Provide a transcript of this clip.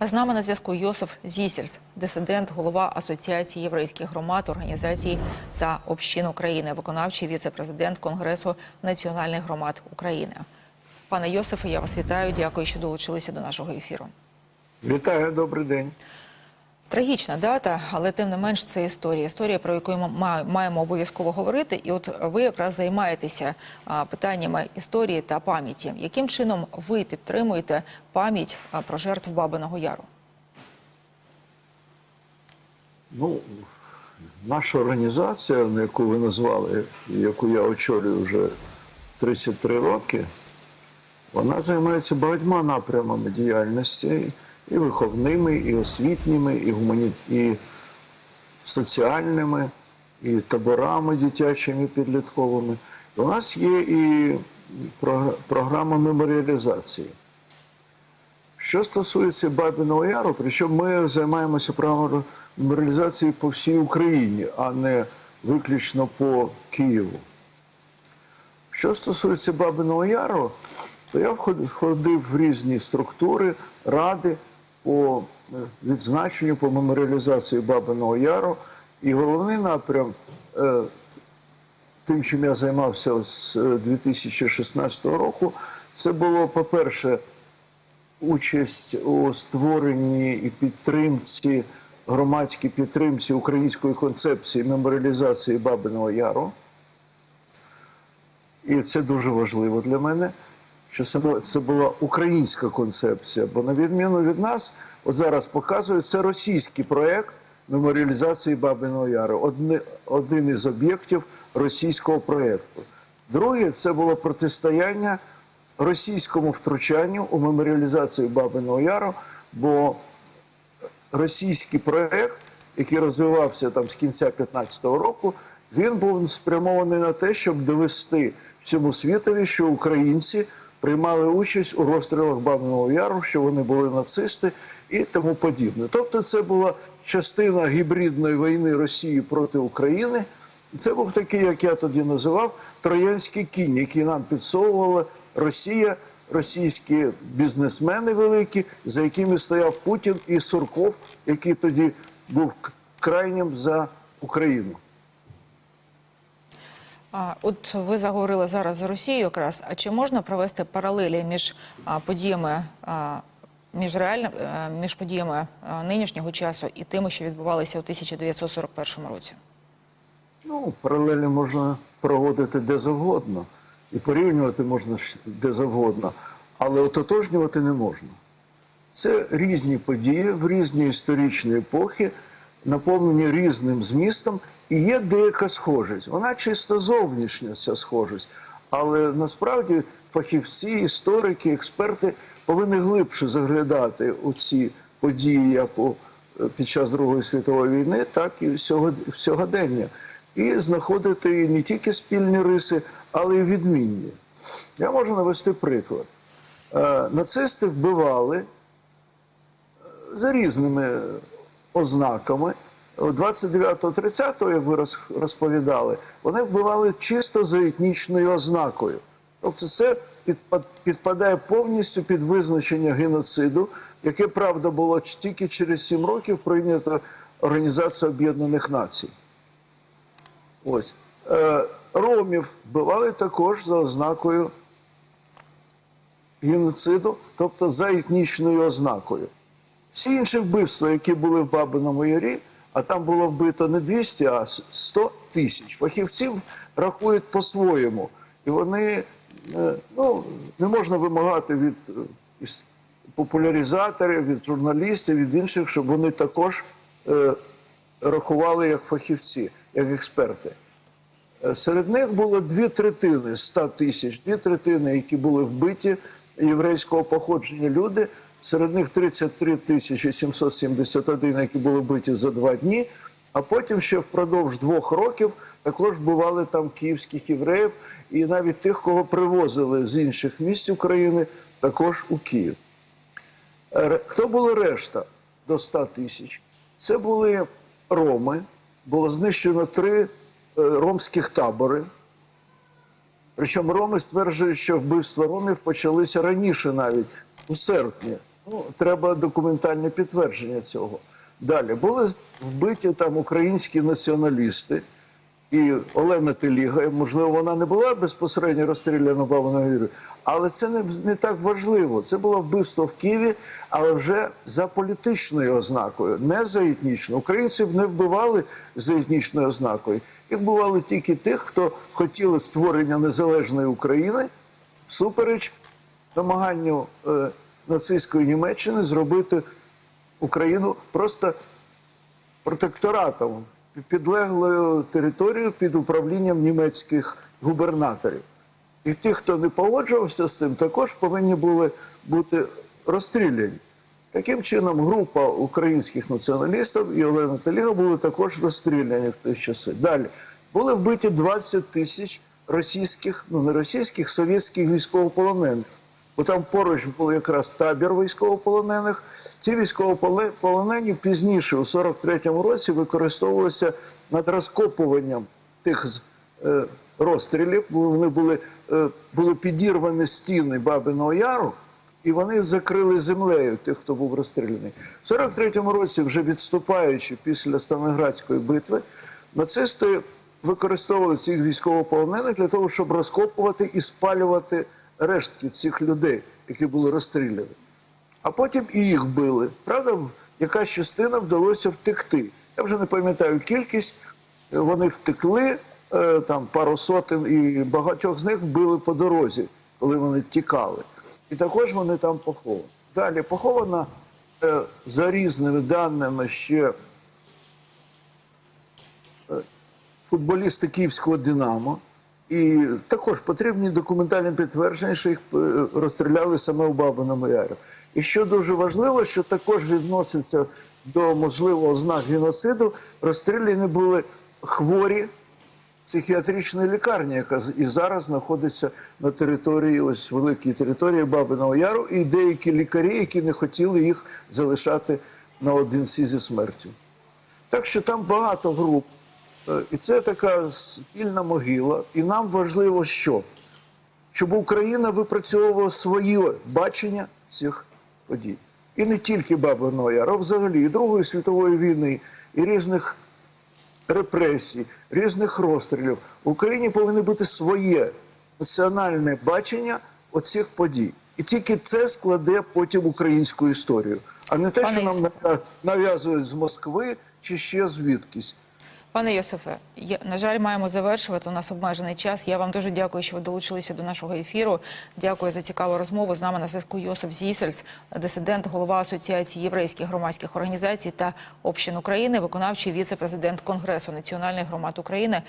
З нами на зв'язку Йосиф Зісельс, дисидент, голова Асоціації єврейських громад, організацій та общин України, виконавчий віце-президент Конгресу національних громад України. Пане Йосифе, я вас вітаю. Дякую, що долучилися до нашого ефіру. Вітаю, добрий день. Трагічна дата, але тим не менш це історія. Історія, про яку ми маємо обов'язково говорити. І от ви якраз займаєтеся питаннями історії та пам'яті. Яким чином ви підтримуєте пам'ять про жертв Бабиного Яру? Ну, наша організація, на яку ви назвали, яку я очолюю вже 33 роки, вона займається багатьма напрямами діяльності і виховними, і освітніми, і гумані... і соціальними, і таборами дитячими підлітковими. У нас є і програма меморіалізації. Що стосується Бабіного Яру, причому ми займаємося правом меморіалізації по всій Україні, а не виключно по Києву. Що стосується Бабиного Яру, то я входив в різні структури, ради по е, відзначенню, по меморіалізації Бабиного Яру. І головний напрям е, тим, чим я займався з е, 2016 року, це було, по-перше, участь у створенні і підтримці, громадській підтримці української концепції меморіалізації Бабиного Яру. І це дуже важливо для мене, що це була, українська концепція. Бо, на відміну від нас, от зараз показують, це російський проєкт меморіалізації Бабиного Яру. Один із об'єктів російського проєкту. Друге, це було протистояння російському втручанню у меморіалізацію Бабиного Яру, бо російський проєкт, який розвивався там з кінця 2015 року, він був спрямований на те, щоб довести всьому світові, що українці приймали участь у розстрілах Бабиного Яру, що вони були нацисти і тому подібне. Тобто, це була частина гібридної війни Росії проти України. Це був такий, як я тоді називав, троянський кінь, який нам підсовувала Росія, російські бізнесмени великі, за якими стояв Путін і Сурков, який тоді був крайнім за Україну. А, От ви заговорили зараз за Росію якраз. А чи можна провести паралелі між подіями між реально е, між подіями нинішнього часу і тими, що відбувалися у 1941 році? Ну, паралелі можна проводити де завгодно, і порівнювати можна де завгодно, але ототожнювати не можна. Це різні події в різні історичні епохи, наповнені різним змістом, і є деяка схожість. Вона чисто зовнішня, ця схожість. Але насправді фахівці, історики, експерти повинні глибше заглядати у ці події, як у, під час Другої світової війни, так і сьогодення. І знаходити не тільки спільні риси, але й відмінні. Я можу навести приклад. Е, Нацисти вбивали за різними ознаками. 29-30, як ви розповідали, вони вбивали чисто за етнічною ознакою. Тобто це підпадає повністю під визначення геноциду, яке, правда, було тільки через 7 років прийнято Організацією Об'єднаних Націй. Ось. Е, Ромів вбивали також за ознакою геноциду, тобто за етнічною ознакою. Всі інші вбивства, які були в Бабиному Ярі, а там було вбито не 200, а 100 тисяч. Фахівців рахують по-своєму. І вони е, ну, не можна вимагати від е, популяризаторів, від журналістів, від інших, щоб вони також е, рахували як фахівці, як експерти. Серед них було дві третини з 100 тисяч, дві третини, які були вбиті єврейського походження люди. Серед них 33 тисячі 771, які були вбиті за два дні. А потім ще впродовж двох років також бували там київських євреїв і навіть тих, кого привозили з інших місць України, також у Київ. Хто були решта до 100 тисяч? Це були роми. Було знищено три е, ромських табори. Причому роми стверджують, що вбивства ромів почалися раніше навіть у серпні Ну, треба документальне підтвердження цього. Далі були вбиті там українські націоналісти, і Олена Теліга, можливо, вона не була безпосередньо розстріляна бабиною вірою, але це не, не так важливо. Це було вбивство в Києві, але вже за політичною ознакою, не за етнічною. Українців не вбивали за етнічною ознакою. Їх вбивали тільки тих, хто хотіли створення незалежної України всупереч намаганню е, нацистської Німеччини зробити Україну просто протекторатом, підлеглою територією під управлінням німецьких губернаторів. І ті, хто не погоджувався з цим, також повинні були бути розстріляні. Таким чином, група українських націоналістів і Олена Таліга були також розстріляні в ті часи. Далі були вбиті 20 тисяч російських, ну не російських, совєтських військовополонених. Бо там поруч був якраз табір військовополонених. Ці військовополонені пізніше, у 43-му році, використовувалися над розкопуванням тих е, розстрілів. Вони були, е, були підірвані стіни Бабиного Яру, і вони закрили землею тих, хто був розстріляний. В 43-му році, вже відступаючи після Сталінградської битви, нацисти використовували цих військовополонених для того, щоб розкопувати і спалювати рештки цих людей, які були розстріляні. А потім і їх вбили. Правда, якась частина вдалося втекти. Я вже не пам'ятаю кількість. Е, Вони втекли, е, там пару сотень, і багатьох з них вбили по дорозі, коли вони тікали. І також вони там поховані. Далі похована е, за різними даними ще футболісти Київського Динамо. І також потрібні документальні підтвердження, що їх е, розстріляли саме у Бабиному Ярі. І що дуже важливо, що також відноситься до можливого ознак геноциду, розстріляні були хворі психіатричної лікарні, яка і зараз знаходиться на території, ось великій території Бабиного Яру, і деякі лікарі, які не хотіли їх залишати наодинці зі смертю. Так що там багато груп. Е, І це така спільна могила. І нам важливо, що? Щоб Україна випрацьовувала своє бачення цих подій. І не тільки Бабиного Яру, а взагалі і Другої світової війни, і різних репресій, різних розстрілів. В Україні повинно бути своє національне бачення оцих подій. І тільки це складе потім українську історію, а не те, що нам нав'язують з Москви чи ще звідкись. Пане Йосифе, я, на жаль, маємо завершувати. У нас обмежений час. Я вам дуже дякую, що ви долучилися до нашого ефіру. Дякую за цікаву розмову. З нами на зв'язку Йосиф Зісельс, дисидент, голова Асоціації єврейських громадських організацій та общин України, виконавчий віце-президент Конгресу національних громад України.